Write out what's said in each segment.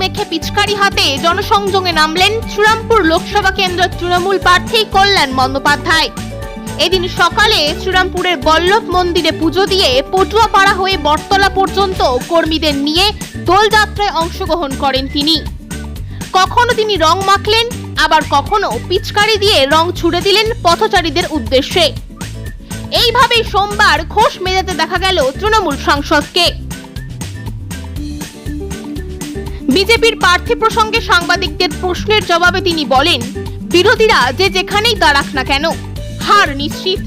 মেখে পিচকারি হাতে জনসংযোগে নামলেন শ্রীরামপুর লোকসভা কেন্দ্রের তৃণমূল প্রার্থী কল্যাণ বন্দ্যোপাধ্যায়। এদিন সকালে শ্রীরামপুরের বল্লভ মন্দিরে পুজো দিয়ে পটুয়াপাড়া হয়ে বটতলা পর্যন্ত কর্মীদের নিয়ে দোলযাত্রায় অংশগ্রহণ করেন তিনি। কখনো তিনি রং মাখলেন, আবার কখনো পিচকারি দিয়ে রং ছুড়ে দিলেন পথচারীদের উদ্দেশ্যে। এইভাবেই সোমবার ঘোষ মেজাতে দেখা গেল তৃণমূল সাংসদকে। বিজেপির প্রার্থী প্রসঙ্গে সাংবাদিকদের প্রশ্নের জবাবে তিনি বলেন, বিরোধীরা যে যেখানেই দাঁড়াক না কেন, হার নিশ্চিত।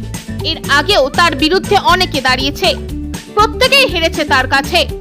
এর আগেও তার বিরুদ্ধে অনেকে দাঁড়িয়েছে। প্রত্যেকেই হেরেছে তার কাছে।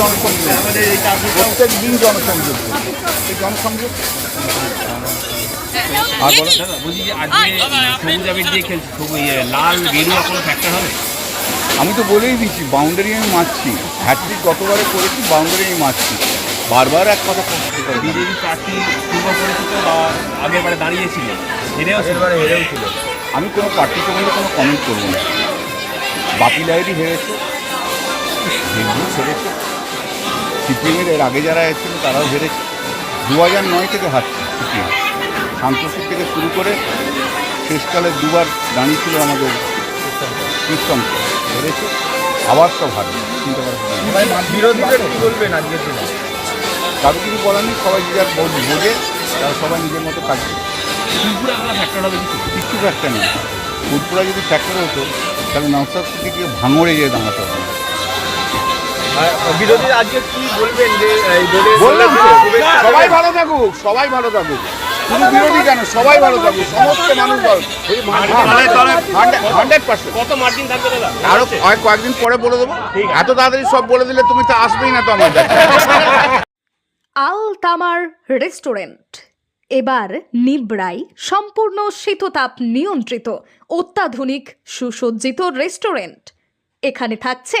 জনসংযোগ। প্রত্যেক দিন জনসংযোগ। এই জনসংযোগ আর বলো দাদা বলছি যে আজকে সবুজ আবির দিয়ে খেলছে সবুজ ইয়ে, লাল গেরুয়া কোনো ফ্যাক্টর হবে? আমি তো বলেই দিচ্ছি বাউন্ডারি আমি মারছি। হ্যাট্রিক গতবারে করেছি বাউন্ডারি আমি মারছি। বারবার এক কথা বিজেপি প্রার্থী পূর্ব পরিচিত বা আগের বারে দাঁড়িয়েছিলেন হেরেও ছিল। আমি কোনো পার্টি সম্বন্ধে কোনো কমেন্ট করব না। বাপি লাইরি হেরেছে হেরেছে সিপিএমের এর আগে যারা এসেছিল তারাও হেরেছে দু হাজার নয় থেকে হারছে সিপিএম। শান্তশির থেকে শুরু করে শেষকালে দুবার দাঁড়িয়েছিল আমাদের কৃষ্ণ হেরেছে আবার সব হারবে। চিন্তা বলবেন কারও কিছু বলার নেই সবাই যে যার বোঝ বোঝে তারা সবাই নিজের মতো কাজ করে ফ্যাক্টর হবে কিছু? ফ্যাক্টর নেই। যদি ফ্যাক্টর হতো তাহলে নওসাদ থেকে ভাঙড়ে যেয়ে দাঁড়াতে হবে। বিরোধীরা আজকে কি বলবেন যে বললাম সবাই ভালো থাকুক সবাই ভালো থাকুক। শুধু বিরোধী কেন? সবাই ভালো থাকুক সমস্ত মানুষ ভালো হান্ড্রেড পার্সেন্ট। কত মার্জিন থাকবে দাদা? আরও কয়েক- কয়েকদিন পরে বলে দেবো। এত তাড়াতাড়ি সব বলে দিলে তুমি তো আসবেই না তো আমার আল তামার রেস্টুরেন্ট। এবার নিবড়াই সম্পূর্ণ শীততাপ নিয়ন্ত্রিত অত্যাধুনিক সুসজ্জিত রেস্টুরেন্ট। এখানে থাকছে